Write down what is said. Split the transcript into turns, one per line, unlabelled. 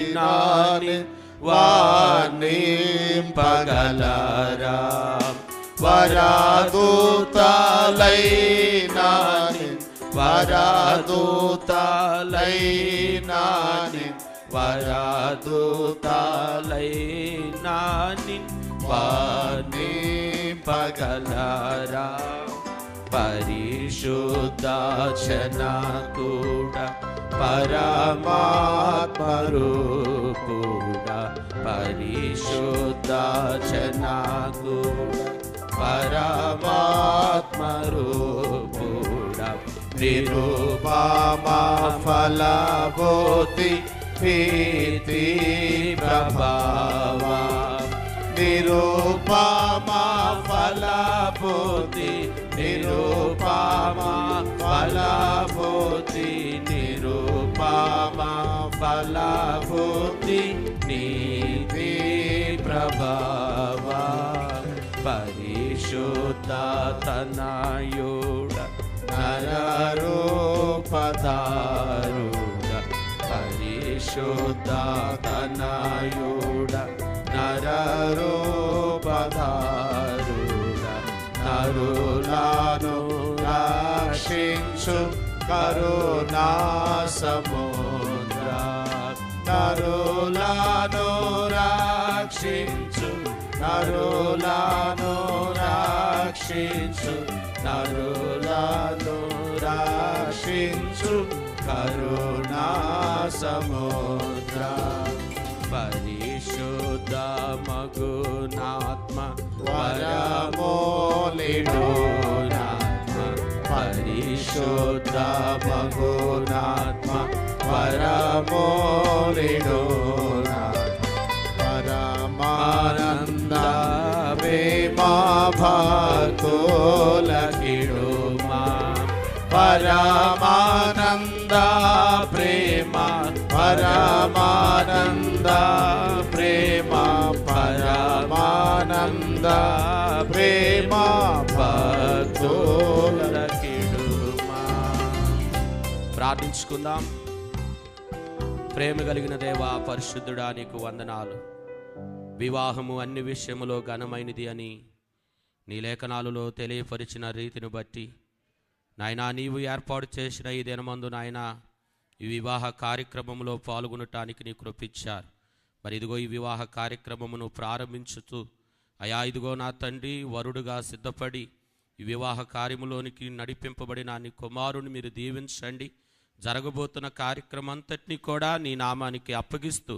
నాని వాణి పగలరా? వరాదూతలై నాని వరాదూతలై నాని వరాదూతలై నాని వాణి పగలరా? పరిశుద్ధాచన కూడా పరమాత్మరూపుడా పరిశుద్ధాచన కూడా పరమాత్మరూపుడా నిరుపామా ఫలభూతి ప్రీతి ప్రభావా. నిరుపామా ఫలభూతి నిరుపామా ఫలభూతి ఫలబోతి నీతి ప్రభావా పరిశుద్ధ తనయుడ నరరూపదారుడ పరిశుద్ధ తనయుడ నరరూపదారుడ నరులను రక్షించు కరుణా సముద్ర నరులను రక్షించు నరులను రక్షించు నరులను రక్షించు కరుణా సముద్ర పరిశుద్ధ మగునాత్మ వరమోలిడు పరిశుద్ధ మగునాత్మ వరమోలిడు పరమానంద ప్రేమా పరమానంద ప్రేమ పరమానంద ప్రేమ పరమానంద ప్రేమ భక్తులకిడుమా ప్రార్థించుకుందాం. ప్రేమ కలిగిన దేవా పరిశుద్ధుడా నీకు వందనాలు. వివాహము అన్ని విషయములో ఘనమైనది అని నీ లేఖనాలలో తెలియపరిచిన రీతిని బట్టి నాయనా నీవు ఏర్పాటు చేసిన ఈ దినమందు నాయన ఈ వివాహ కార్యక్రమంలో పాల్గొనటానికి నీ కృపించారు మరి ఇదిగో ఈ వివాహ కార్యక్రమమును ప్రారంభించుతూ అయా ఇదిగో నా తండ్రి వరుడుగా సిద్ధపడి ఈ వివాహ కార్యములోనికి నడిపింపబడిన నీ కుమారుని మీరు దీవించండి. జరగబోతున్న కార్యక్రమం అంతటినీ కూడా నీ నామానికి అప్పగిస్తూ